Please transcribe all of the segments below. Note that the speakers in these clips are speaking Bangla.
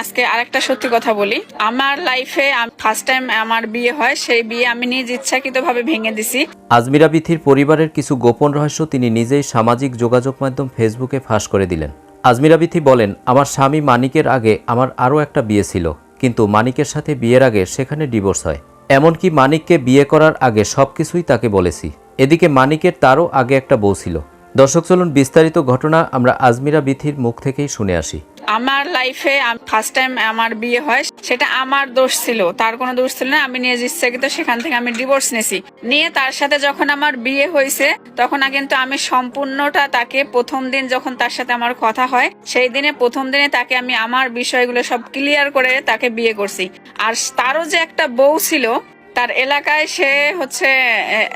আজকে আরেকটা সত্যি কথা বলি। আমার লাইফে ফার্স্ট টাইম আমার বিয়ে হয়, সেই বিয়ে আমি নিজ ইচ্ছাকৃতভাবে ভেঙে দিছি। আজমিরা বিথির পরিবারের কিছু গোপন রহস্য তিনি নিজেই সামাজিক যোগাযোগ মাধ্যম ফেসবুকে ফাঁস করে দিলেন। আজমিরা বিথি বলেন, আমার স্বামী মানিকের আগে আমার আরও একটা বিয়ে ছিল, কিন্তু মানিকের সাথে বিয়ের আগে সেখানে ডিভোর্স হয়। এমনকি মানিককে বিয়ে করার আগে সব কিছুই তাকে বলেছি। এদিকে মানিকের তারও আগে একটা বউ ছিল। দর্শক, চলুন বিস্তারিত ঘটনা আমরা আজমিরা বিথির মুখ থেকেই শুনে আসি। আমার লাইফে ফার্স্ট টাইম আমার বিয়ে হয়, সেটা আমার দোষ ছিল। তার কোনো দোষ ছিল না, আমি নিজ ইচ্ছাকৃত সেখান থেকে আমি ডিভোর্স নিয়েছি। নিয়ে তার সাথে যখন আমার বিয়ে হয়েছে, তখন কিন্তু আমি সম্পূর্ণটা তাকে প্রথম দিন যখন তার সাথে আমার কথা হয়, সেই দিনে প্রথম দিনে তাকে আমি আমার বিষয়গুলো সব ক্লিয়ার করে তাকে বিয়ে করছি। আর তারও যে একটা বউ ছিল তার এলাকায় সে হচ্ছে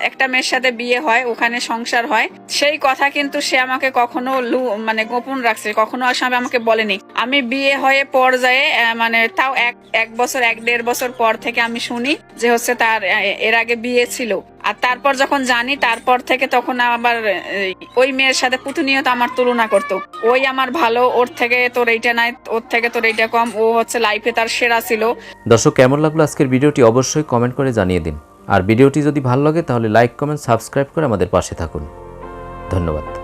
একটা মেয়ের সাথে বিয়ে হয়, ওখানে সংসার হয়। সেই কথা কিন্তু সে আমাকে কখনো লু- মানে গোপন রাখছে, কখনো আসলে আমাকে বলেনি। আমি বিয়ে হয়ে পর্যায়ে মানে তাও এক এক বছর, এক দেড় বছর পর থেকে আমি শুনি যে হচ্ছে তার এর আগে বিয়ে ছিল। আর তারপর যখন জানি, তারপর থেকে তখন আবার ওই মেয়ের সাথে প্রতিনিয়ত আমার তুলনা করতো। ওই আমার ভালো, ওর থেকে তোর এইটা নাই, ওর থেকে তোর এইটা কম, ও হচ্ছে লাইফে তার সেরা ছিল। দর্শক, কেমন লাগল আজকের ভিডিওটি অবশ্যই কমেন্ট করে জানিয়ে দিন। আর ভিডিওটি যদি ভালো লাগে, তাহলে লাইক কমেন্ট সাবস্ক্রাইব করে আমাদের পাশে থাকুন। ধন্যবাদ।